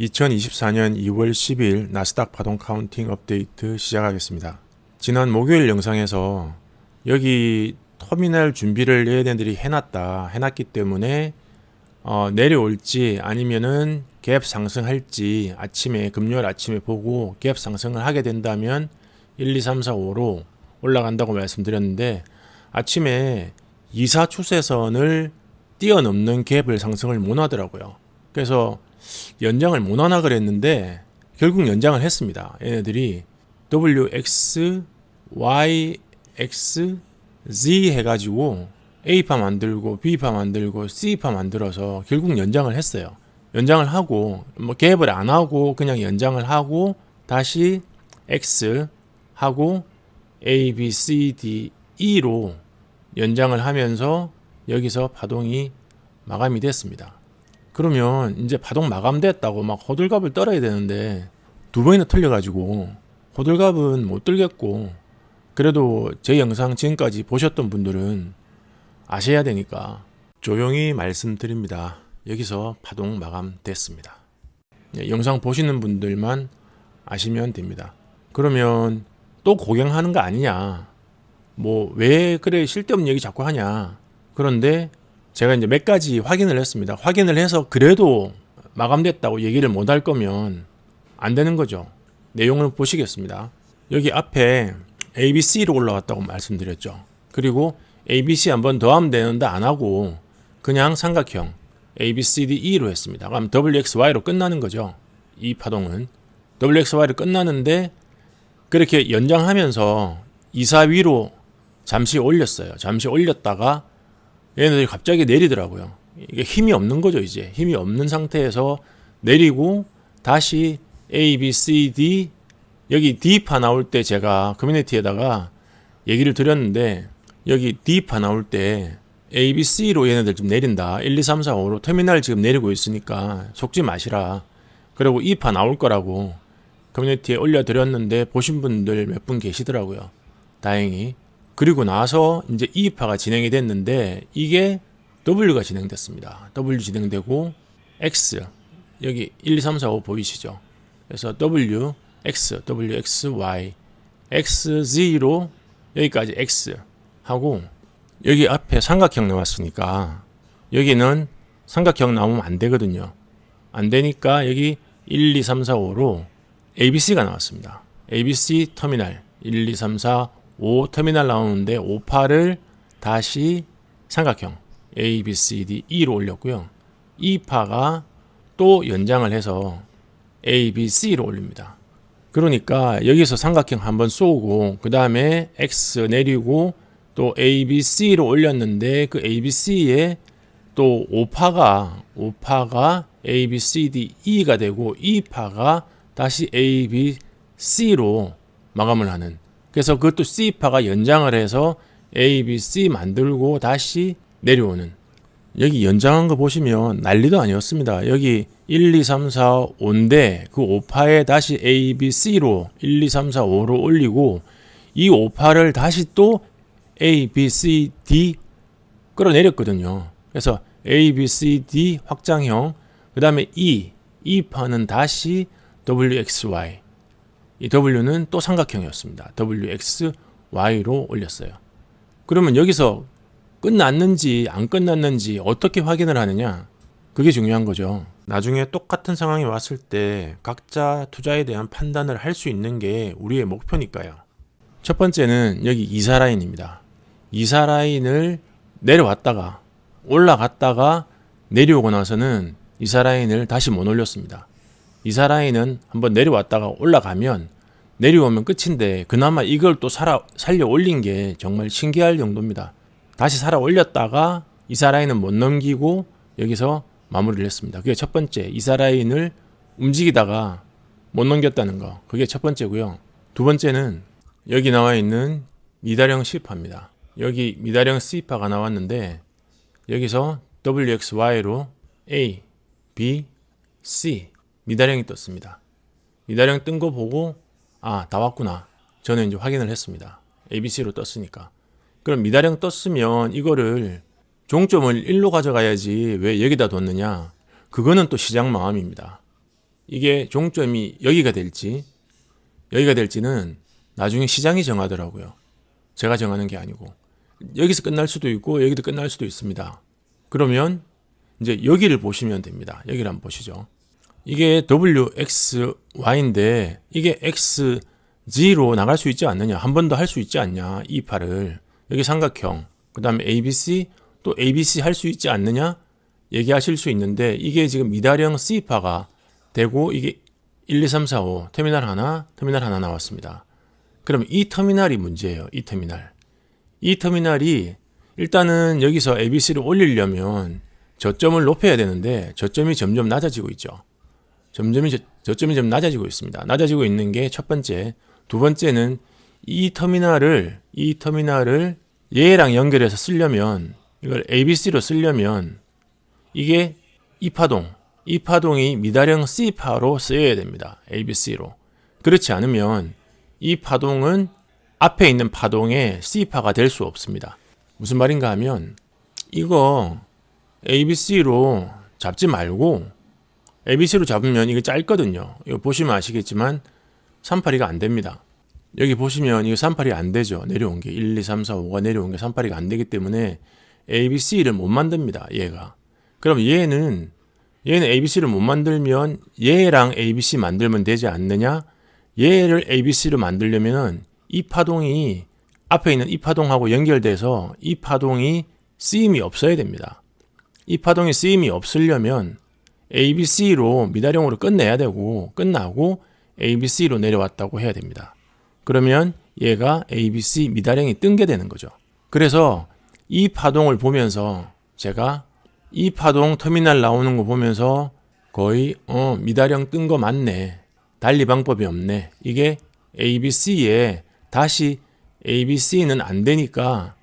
2024년 2월 10일 나스닥 파동 카운팅 업데이트 시작하겠습니다. 지난 목요일 영상에서 여기 터미널 준비를 얘네들이 해놨다 해놨기 때문에 어, 내려올지 아니면은 갭 상승할지 아침에 금요일 아침에 보고 갭 상승을 하게 된다면 1, 2, 3, 4, 5로 올라간다고 말씀드렸는데 아침에 2, 4 추세선을 뛰어넘는 갭을 상승을 못 하더라고요. 그래서 연장을 못 하나 그랬는데 결국 연장을 했습니다. 얘네들이 WX, Y, X, Z 해가지고 A파 만들고 B파 만들고 C파 만들어서 결국 연장을 했어요. 연장을 하고 뭐 갭을 안 하고 그냥 연장을 하고 다시 X 하고 A, B, C, D, E로 연장을 하면서 여기서 파동이 마감이 됐습니다. 그러면 이제 파동 마감됐다고 막 호들갑을 떨어야 되는데 두 번이나 틀려가지고 호들갑은 못 들겠고 그래도 제 영상 지금까지 보셨던 분들은 아셔야 되니까 조용히 말씀드립니다. 여기서 파동 마감 됐습니다. 예, 영상 보시는 분들만 아시면 됩니다. 그러면 또 고갱하는 거 아니냐? 뭐 왜 그래 쓸데없는 얘기 자꾸 하냐? 그런데 제가 이제 몇 가지 확인을 했습니다. 확인을 해서 그래도 마감됐다고 얘기를 못 할 거면 안 되는 거죠. 내용을 보시겠습니다. 여기 앞에 ABC로 올라왔다고 말씀드렸죠. 그리고 ABC 한번 더 하면 되는데 안 하고 그냥 삼각형 ABCDE로 했습니다. 그럼 WXY로 끝나는 거죠. 이 파동은 WXY로 끝나는데 그렇게 연장하면서 2, 4 위로 잠시 올렸어요. 잠시 올렸다가 얘네들이 갑자기 내리더라고요. 이게 힘이 없는 거죠, 이제. 힘이 없는 상태에서 내리고 다시 A, B, C, D 여기 D파 나올 때 제가 커뮤니티에다가 얘기를 드렸는데 여기 D파 나올 때 A, B, C로 얘네들 좀 내린다. 1, 2, 3, 4, 5로 터미널 지금 내리고 있으니까 속지 마시라. 그리고 2파 나올 거라고 커뮤니티에 올려드렸는데 보신 분들 몇 분 계시더라고요. 다행히. 그리고 나서 이제 2파가 진행이 됐는데 이게 W가 진행됐습니다. W 진행되고 X 여기 1, 2, 3, 4, 5 보이시죠? 그래서 W, X, W, X, Y, X, Z로 여기까지 X 하고 여기 앞에 삼각형 나왔으니까 여기는 삼각형 나오면 안 되거든요. 안 되니까 여기 1, 2, 3, 4, 5로 ABC가 나왔습니다. ABC 터미널 1, 2, 3, 4, 5 터미널 나오는데 5파를 다시 삼각형 A, B, C, D, E로 올렸고요. 2파가 또 연장을 해서 A, B, C로 올립니다. 그러니까 여기서 삼각형 한번 쏘고 그 다음에 X 내리고 또 A, B, C로 올렸는데 그 A, B, C에 또 5파가 5파가 A, B, C, D, E가 되고 2파가 다시 A, B, C로 마감을 하는 그래서 그것도 C파가 연장을 해서 A, B, C 만들고 다시 내려오는 여기 연장한 거 보시면 난리도 아니었습니다. 여기 1, 2, 3, 4, 5인데 그 5파에 다시 A, B, C로 1, 2, 3, 4, 5로 올리고 이 5파를 다시 또 A, B, C, D 끌어내렸거든요. 그래서 A, B, C, D 확장형 그 다음에 E, E파는 다시 W, X, Y 이 W는 또 삼각형이었습니다. W, X, Y로 올렸어요. 그러면 여기서 끝났는지 안 끝났는지 어떻게 확인을 하느냐? 그게 중요한 거죠. 나중에 똑같은 상황이 왔을 때 각자 투자에 대한 판단을 할 수 있는 게 우리의 목표니까요. 첫 번째는 여기 이사 라인입니다. 이사 라인을 내려왔다가 올라갔다가 내려오고 나서는 이사 라인을 다시 못 올렸습니다. 이사 라인은 한번 내려왔다가 올라가면 내려오면 끝인데 그나마 이걸 또 살아, 살려 올린 게 정말 신기할 정도입니다. 다시 살아 올렸다가 이사 라인은 못 넘기고 여기서 마무리를 했습니다. 그게 첫 번째 이사 라인을 움직이다가 못 넘겼다는 거. 그게 첫 번째고요. 두 번째는 여기 나와 있는 미다령 C파입니다. 여기 미다령 C파가 나왔는데 여기서 WXY로 A, B, C 미다령이 떴습니다. 미다령 뜬거 보고 아, 다 왔구나. 저는 이제 확인을 했습니다. ABC로 떴으니까. 그럼 미다령 떴으면 이거를 종점을 1로 가져가야지 왜 여기다 뒀느냐? 그거는 또 시장 마음입니다. 이게 종점이 여기가 될지 여기가 될지는 나중에 시장이 정하더라고요. 제가 정하는 게 아니고 여기서 끝날 수도 있고 여기도 끝날 수도 있습니다. 그러면 이제 여기를 보시면 됩니다. 여기를 한번 보시죠. 이게 WXY인데 이게 XG로 나갈 수 있지 않느냐. 한 번 더 할 수 있지 않냐. 이 팔을. 여기 삼각형. 그 다음에 ABC 또 ABC 할 수 있지 않느냐. 얘기하실 수 있는데 이게 지금 미다령 C파가 되고 이게 1, 2, 3, 4, 5 터미널 하나, 터미널 하나 나왔습니다. 그럼 이 터미널이 문제예요. 이 터미널. 이 터미널이 일단은 여기서 ABC를 올리려면 저점을 높여야 되는데 저점이 점점 낮아지고 있죠. 점점이 저, 저점이 좀 낮아지고 있습니다. 낮아지고 있는 게 첫 번째. 두 번째는 이 터미널을 이 터미널을 얘랑 연결해서 쓰려면 이걸 ABC로 쓰려면 이게 이 파동 이 파동이 미다령 C파로 쓰여야 됩니다. ABC로. 그렇지 않으면 이 파동은 앞에 있는 파동의 C파가 될 수 없습니다. 무슨 말인가 하면 이거 ABC로 잡지 말고 ABC로 잡으면 이거 짧거든요. 이거 보시면 아시겠지만 382가 안 됩니다. 여기 보시면 이거 382가 안 되죠. 내려온 게 1, 2, 3, 4, 5가 내려온 게 382가 안 되기 때문에 ABC를 못 만듭니다. 얘가. 그럼 얘는 얘는 ABC를 못 만들면 얘랑 ABC 만들면 되지 않느냐? 얘를 ABC로 만들려면은 이 파동이 앞에 있는 이 파동하고 연결돼서 이 파동이 쓰임이 없어야 됩니다. 이 파동이 쓰임이 없으려면 ABC로 미다령으로 끝내야 되고 끝나고 ABC로 내려왔다고 해야 됩니다. 그러면 얘가 ABC 미다령이 뜬 게 되는 거죠. 그래서 이 파동을 보면서 제가 이 파동 터미널 나오는 거 보면서 거의 어 미다령 뜬거 맞네. 달리 방법이 없네. 이게 ABC에 다시 ABC는 안 되니까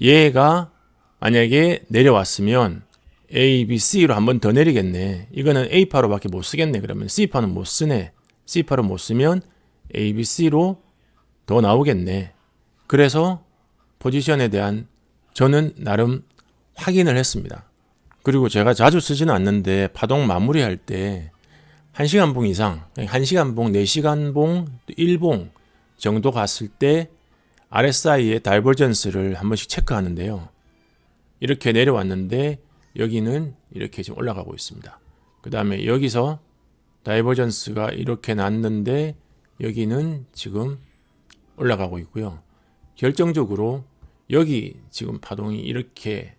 얘가 만약에 내려왔으면 ABC로 한 번 더 내리겠네. 이거는 A파로밖에 못 쓰겠네. 그러면 C파는 못 쓰네. C파로 못 쓰면 ABC로 더 나오겠네. 그래서 포지션에 대한 저는 나름 확인을 했습니다. 그리고 제가 자주 쓰지는 않는데 파동 마무리할 때 1시간 봉 이상, 1시간 봉, 4시간 봉, 1봉 정도 갔을 때 RSI의 다이버전스를 한 번씩 체크하는데요. 이렇게 내려왔는데 여기는 이렇게 지금 올라가고 있습니다. 그 다음에 여기서 다이버전스가 이렇게 났는데 여기는 지금 올라가고 있고요. 결정적으로 여기 지금 파동이 이렇게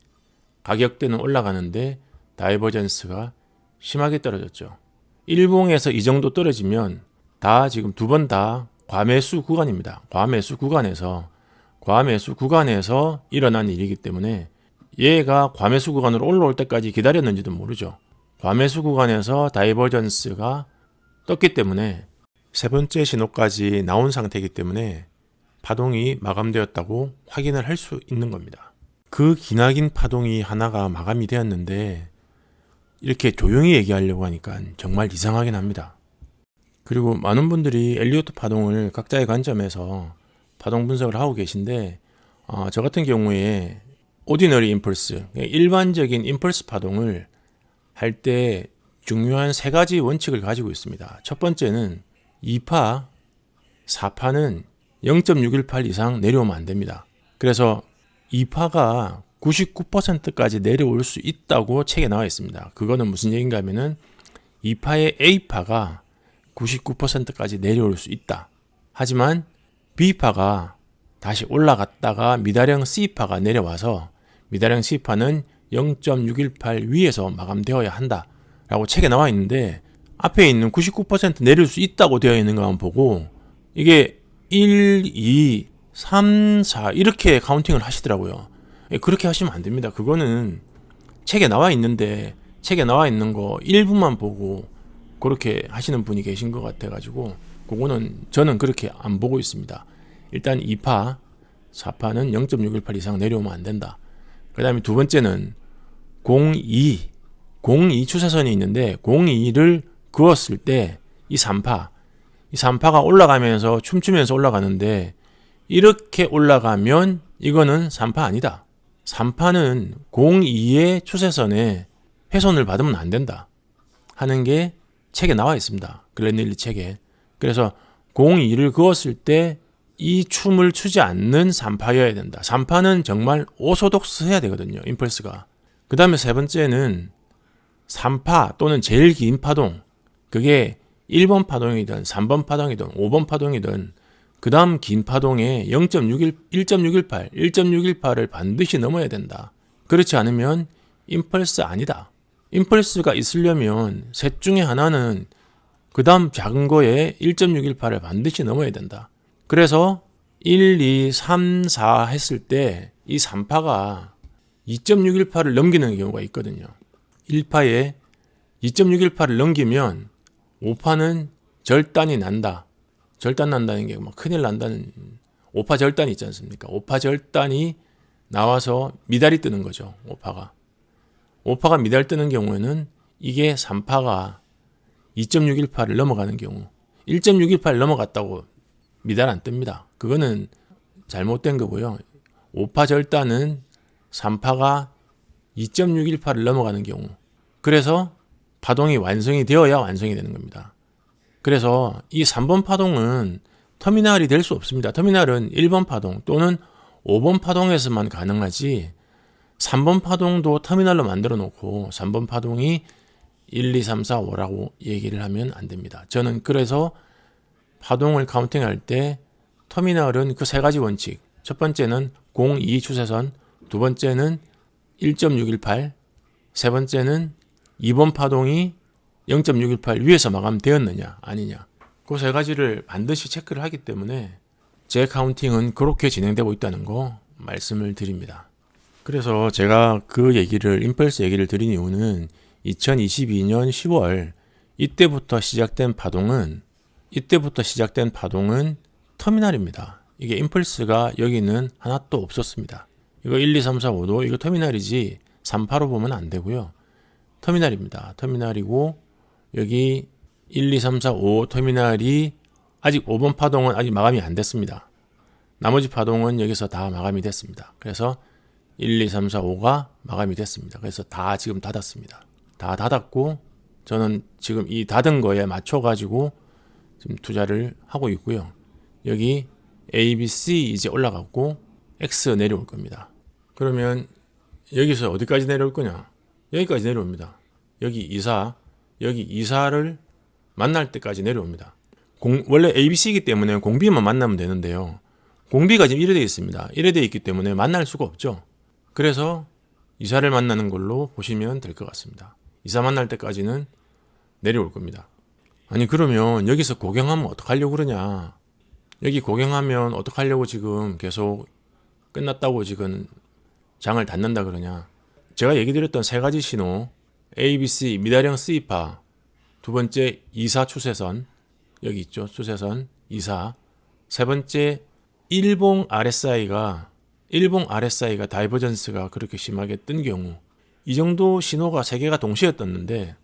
가격대는 올라가는데 다이버전스가 심하게 떨어졌죠. 일봉에서 이 정도 떨어지면 다 지금 두 번 다 과매수 구간입니다. 과매수 구간에서 과매수 구간에서 일어난 일이기 때문에 얘가 과매수 구간으로 올라올 때까지 기다렸는지도 모르죠. 과매수 구간에서 다이버전스가 떴기 때문에 세 번째 신호까지 나온 상태이기 때문에 파동이 마감되었다고 확인을 할 수 있는 겁니다. 그 기나긴 파동이 하나가 마감이 되었는데 이렇게 조용히 얘기하려고 하니까 정말 이상하긴 합니다. 그리고 많은 분들이 엘리오트 파동을 각자의 관점에서 파동 분석을 하고 계신데 어, 저 같은 경우에 오디너리 임펄스 일반적인 임펄스 파동을 할 때 중요한 세 가지 원칙을 가지고 있습니다. 첫 번째는 2파, 4파는 0.618 이상 내려오면 안 됩니다. 그래서 2파가 99%까지 내려올 수 있다고 책에 나와 있습니다. 그거는 무슨 얘기인가 하면은 2파의 A파가 99%까지 내려올 수 있다. 하지만 B파가 다시 올라갔다가 미다령 C파가 내려와서 미다령 C파는 0.618 위에서 마감되어야 한다. 라고 책에 나와 있는데 앞에 있는 99% 내릴 수 있다고 되어 있는 것만 보고 이게 1, 2, 3, 4 이렇게 카운팅을 하시더라고요. 예, 그렇게 하시면 안 됩니다. 그거는 책에 나와 있는데 책에 나와 있는 거 일부만 보고 그렇게 하시는 분이 계신 것 같아가지고 그거는 저는 그렇게 안 보고 있습니다. 일단 2파, 4파는 0.618 이상 내려오면 안 된다. 그 다음에 두 번째는 02, 02 추세선이 있는데 02를 그었을 때이 3파, 이 3파가 올라가면서 춤추면서 올라가는데 이렇게 올라가면 이거는 3파 아니다. 3파는 02의 추세선에 훼손을 받으면 안 된다. 하는 게 책에 나와 있습니다. 글렌닐리 책에. 그래서 02를 그었을 때 이 춤을 추지 않는 3파여야 된다. 3파는 정말 오소독스해야 되거든요. 임펄스가. 그 다음에 세 번째는 3파 또는 제일 긴 파동. 그게 1번 파동이든 3번 파동이든 5번 파동이든 그 다음 긴 파동에 0.61, 1.618, 1.618을 반드시 넘어야 된다. 그렇지 않으면 임펄스 아니다. 임펄스가 있으려면 셋 중에 하나는 그 다음 작은 거에 1.618을 반드시 넘어야 된다. 그래서 1, 2, 3, 4 했을 때 이 3파가 2.618을 넘기는 경우가 있거든요. 1파에 2.618을 넘기면 5파는 절단이 난다. 절단 난다는 게뭐 큰일 난다는 5파 절단이 있지 않습니까? 5파 절단이 나와서 미달이 뜨는 거죠. 5파가. 5파가 미달 뜨는 경우에는 이게 3파가 2.618을 넘어가는 경우 1.618 넘어갔다고 미달 안 뜹니다. 그거는 잘못된 거고요. 5파 절단은 3파가 2.618을 넘어가는 경우 그래서 파동이 완성이 되어야 완성이 되는 겁니다. 그래서 이 3번 파동은 터미널이 될 수 없습니다. 터미널은 1번 파동 또는 5번 파동에서만 가능하지 3번 파동도 터미널로 만들어 놓고 3번 파동이 1, 2, 3, 4, 5라고 얘기를 하면 안 됩니다. 저는 그래서 파동을 카운팅할 때 터미널은 그 세 가지 원칙. 첫 번째는 0, 2 추세선, 두 번째는 1.618, 세 번째는 2번 파동이 0.618 위에서 마감되었느냐 아니냐. 그 세 가지를 반드시 체크를 하기 때문에 제 카운팅은 그렇게 진행되고 있다는 거 말씀을 드립니다. 그래서 제가 그 얘기를 임펄스 얘기를 드린 이유는 2022년 10월 이때부터 시작된 파동은 이때부터 시작된 파동은 터미널입니다. 이게 임펄스가 여기는 하나도 없었습니다. 이거 1, 2, 3, 4, 5도 이거 터미널이지 3, 8로 보면 안 되고요. 터미널입니다. 터미널이고 여기 1, 2, 3, 4, 5 터미널이 아직 5번 파동은 아직 마감이 안 됐습니다. 나머지 파동은 여기서 다 마감이 됐습니다. 그래서 1, 2, 3, 4, 5가 마감이 됐습니다. 그래서 다 지금 닫았습니다. 다 닫았고 저는 지금 이 닫은 거에 맞춰 가지고 지금 투자를 하고 있고요. 여기 A, B, C 이제 올라갔고 X 내려올 겁니다. 그러면 여기서 어디까지 내려올 거냐? 여기까지 내려옵니다. 여기 이사, 여기 이사를 만날 때까지 내려옵니다. 공, 원래 ABC이기 때문에 공비만 만나면 되는데요. 공비가 지금 이래 돼 있습니다. 이래 돼 있기 때문에 만날 수가 없죠. 그래서 이사를 만나는 걸로 보시면 될 것 같습니다. 이사 만날 때까지는 내려올 겁니다. 아니 그러면 여기서 고경하면 어떡하려고 그러냐? 여기 고경하면 어떡하려고 지금 계속 끝났다고 지금 장을 닫는다 그러냐? 제가 얘기 드렸던 세 가지 신호 A, B, C 미다령 C파 두 번째 이사 추세선 여기 있죠 추세선 이사 세 번째 일봉 RSI가 일봉 RSI가 다이버전스가 그렇게 심하게 뜬 경우 이 정도 신호가 세 개가 동시에 떴는데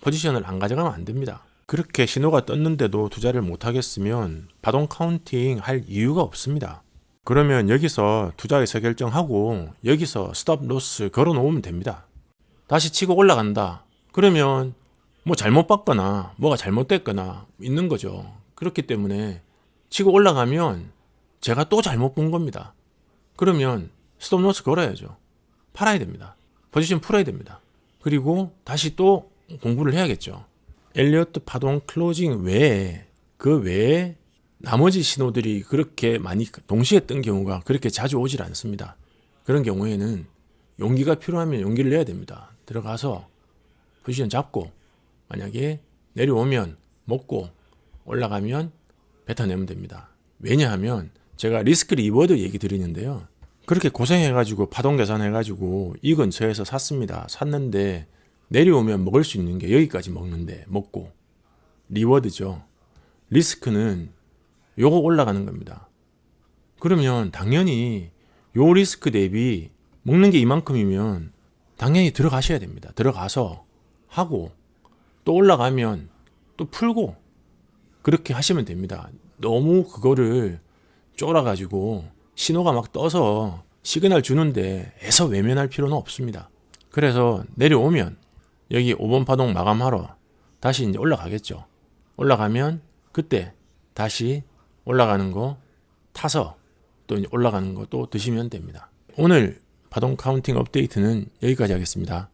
포지션을 안 가져가면 안 됩니다. 그렇게 신호가 떴는데도 투자를 못 하겠으면 파동 카운팅 할 이유가 없습니다. 그러면 여기서 투자 의사 결정하고 여기서 스톱 로스 걸어 놓으면 됩니다. 다시 치고 올라간다. 그러면 뭐 잘못 봤거나 뭐가 잘못됐거나 있는 거죠. 그렇기 때문에 치고 올라가면 제가 또 잘못 본 겁니다. 그러면 스톱 로스 걸어야죠. 팔아야 됩니다. 포지션 풀어야 됩니다. 그리고 다시 또 공부를 해야겠죠. 엘리어트 파동 클로징 외에 그 외에 나머지 신호들이 그렇게 많이 동시에 뜬 경우가 그렇게 자주 오질 않습니다. 그런 경우에는 용기가 필요하면 용기를 내야 됩니다. 들어가서 포지션 잡고 만약에 내려오면 먹고 올라가면 뱉어내면 됩니다. 왜냐하면 제가 리스크 리워드 얘기 드리는데요. 그렇게 고생해가지고 파동 계산해가지고 이 근처에서 샀습니다. 샀는데 내려오면 먹을 수 있는 게 여기까지 먹는데 먹고 리워드죠. 리스크는 요거 올라가는 겁니다. 그러면 당연히 요 리스크 대비 먹는 게 이만큼이면 당연히 들어가셔야 됩니다. 들어가서 하고 또 올라가면 또 풀고 그렇게 하시면 됩니다. 너무 그거를 쫄아가지고 신호가 막 떠서 시그널 주는데 애서 외면할 필요는 없습니다. 그래서 내려오면 여기 5번 파동 마감하러 다시 이제 올라가겠죠. 올라가면 그때 다시 올라가는 거 타서 또 이제 올라가는 거또 드시면 됩니다. 오늘 파동 카운팅 업데이트는 여기까지 하겠습니다.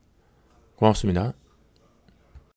고맙습니다.